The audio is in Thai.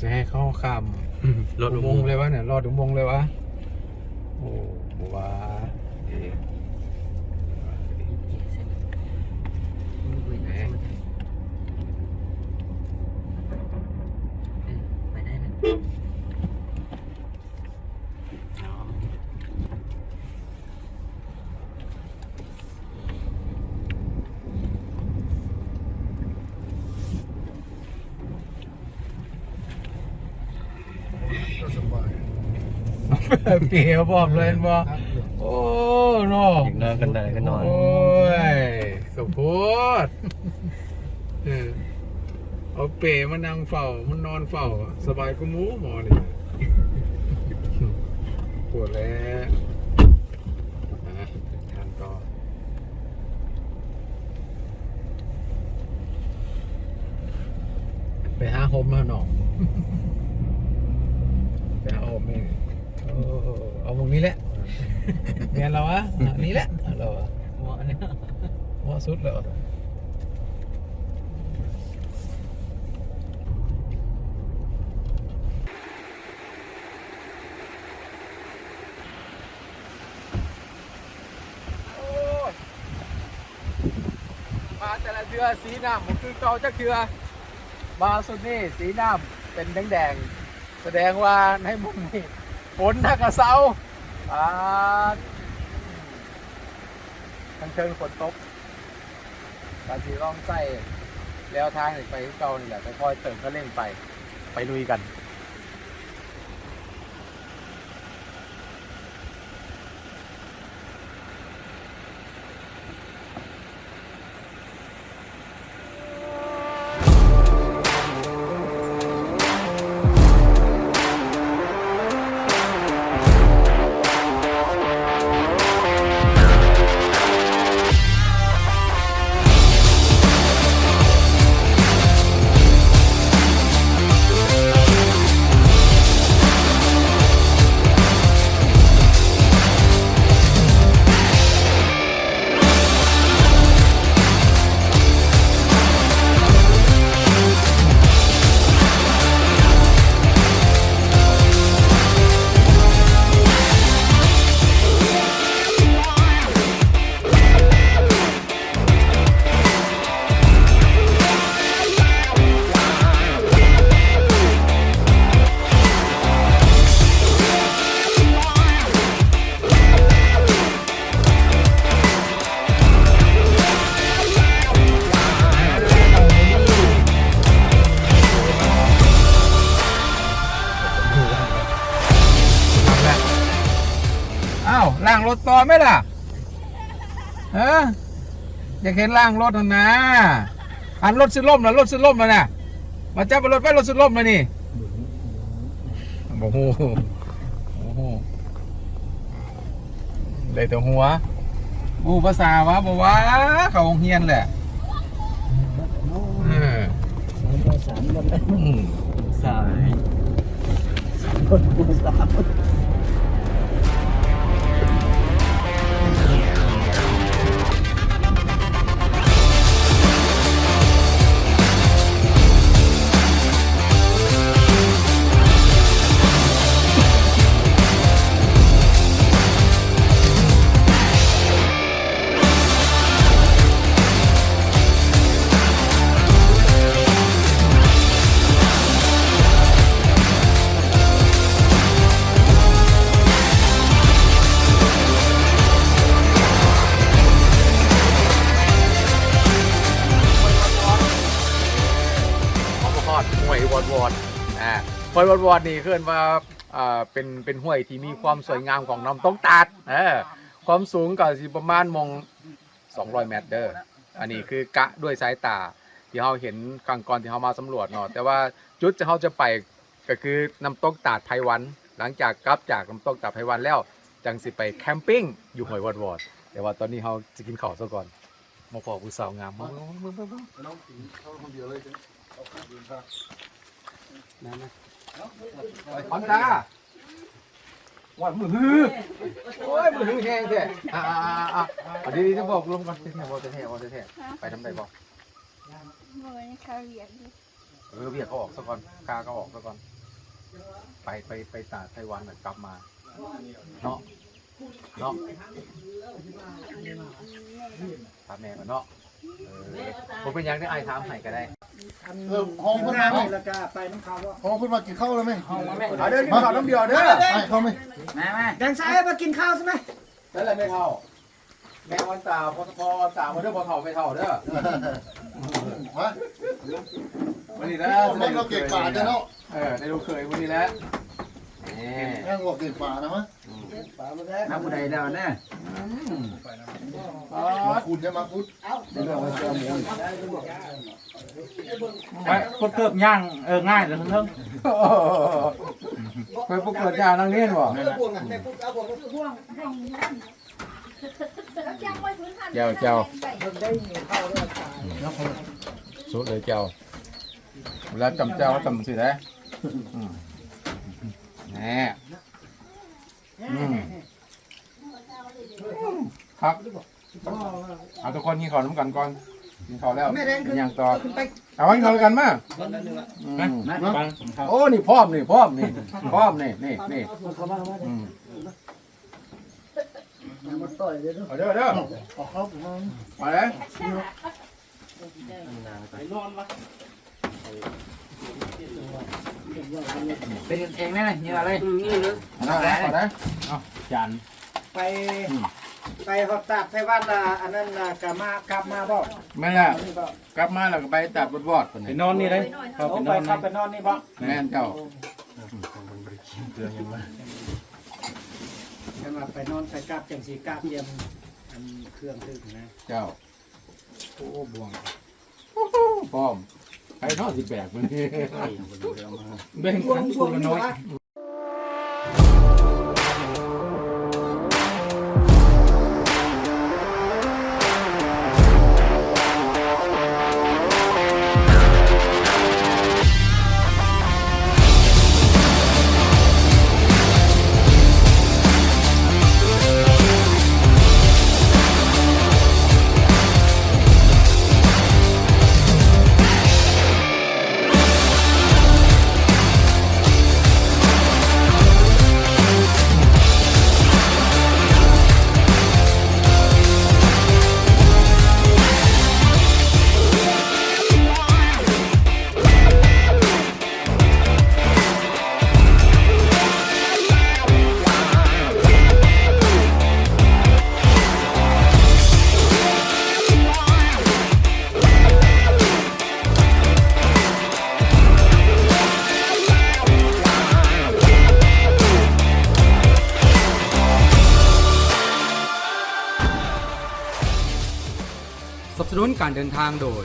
จะให้เข้าข้ามรถอุอุโมโมงงค์ค์เลยวะเนี่ยรอดอุโมงค์เลยวะโอ้บัวาเอ๊ะ ไปได้นะ ก็สบาย เปียวบอกเลยบ่โอ้เนาะอีกนอนกันได้ก็นอน โอ้ยสมพูดเออเอาเปรมานั่งเฝ้า มันนอนเฝ้า สบายก็มูหมอเลยปวดแล้วอะทานต่อไปหาโฮมมาหน่อยไปหาโฮมนี่เออเอาตรง นี้แหละเรียนเราวะอะนี่แหละเราอะหมอเนี่ยว่าสุดแล้วมาแต่ละเดือสีน้ำผมคือเก่าจักเทือมาสุดนี่สีน้ำเป็นแดงๆแสดงว่าในมุมนี้ฝนทักกระเซา อ่าทั้งเชิงฝนตกบางทีร่องไส้แล้วทางนี่ไปเก่านี่แหละค่อยๆเติมก็เล่นไป ไปลุยกัน ล่างรถต่อไหมล่ะฮะอยากเห็นล่างรถนะนะอันรถซื้อล่มนะรถซื้อล่มนะน่ะมาจับรถไปรถซื้อล่มนะนี่โอ้โหโอ้โหได้แต่หัวอู้ภาษาวะบอกว่าเขาโรงเฮียนแหละเออสามคนเลยอืมสามคนสาม อดห้วยวอดวอดอ่าห้วยวอดวอดนี่เคือว่าอ่าเป็นเป็นห้วยที่มีความสวยงามของน้ำต้องตัดเออความสูงก็สิประมาณมง 200 เมตรเด้ออันนี้คือกะด้วยสายตาที่เราเห็นครั้งก่อนที่เรามาสำรวจเนาะแต่ว่าจุดที่เราจะไปก็คือน้ำตกตาดไพวัน หลังจากกลับจากน้ำตกตาดไพวันแล้วจังสิไปแคมปิ้งอยู่ห้วยวอดวอดแต่ว่าตอนนี้เราจะกินข้าวซะก่อนมาขอผู้สาวงามมามามามาน้องสิงเขาคนเดียวเลยเอาข้าวเดินทางนั่นนะพร้อมตาว่ามือฮือโอ้ยมือฮือแห้งแท้อ่าอ่าอ่าอ่าดีๆจะบอกรวมกันเท่ๆบอกเท่ๆบอกเท่ๆไปทำไดบอกโอ้ยเขาเรียนดิฮเออเวียกเขาออกซะก่อนกาเขาออกซะก่อน ไปไปไปตาไต้หวันน่ะกลับมาเนาะเนาะถามแม่ก่อนเนาะเออผมเป็นยังได้ไอ้ายถามให้ก็ได้ เออห้องเพิ่นมาไหม แล้วก็ไปน้ำเขาว่าห้องเพิ่นมากินข้าวแล้วไหมเอาเด้อกินข้าวน้ำเดียวเด้อไอ้เข้าไหมแดงซ้ายมากินข้าวใช่ไหมนั่นแหละไม่เท่า แม่วันตาพอพอวันตามาเด้อพอเท่าไม่เท่าเด้อฮะวันนี้นะมันเราเก่งป่าจ้ะเนาะเออได้ลูกเคยวันนี้แล้วนี่แม่งบอกเก่งป่านะมั้ย น้ำบุไดแล้วนะอ๋อมาคุณจะมาคุณไปคนเกือบย่างเออง่ายเลยทั้งทั้งไปประกวดยานังเรียนบ่เจ้าเจ้าสุดเลยเจ้าเวลาจำเจ้าก็จำสิได้อืมแน่ อืมครับเอาทุกคนกินข้าวน้ำกันก่อนกินข้าวแล้วแม่แดงกิขึ้นนอย่างต่อขึ้นไปเอาไว้กินข้าวกันมาอืมนะฟังครับโอ้นี่พร้อมนี่พร้อมนี่พร้อมนี่นี่นี่อืมมาต่อยเลยด้วยเอาเด้อเด้อเอาเข้าผมมามาเลย เป็นกันเองแน่เยอะเลยเอาได้เอาได้จานไปไปหอบตาดไทยวันละอันนั้นละกลับมากลับมาบ่แม่นแล้วกลับมาแล้วก็ไปตัดบดบอดคนไปนี้นอนนี่เลยเขาเขาไปนไปอนขับไปนอนนี่บ่แม่นเจ้าใช่ไหมไปนอนใส่กราบจังสีกราบเยี่ยมอันเครื่องถึงนะเจ้าโอ้บวงพร้อม ไปนอนสิแบกมันนี่แบ่งกันคนละน้อย นุนการเดินทางโดย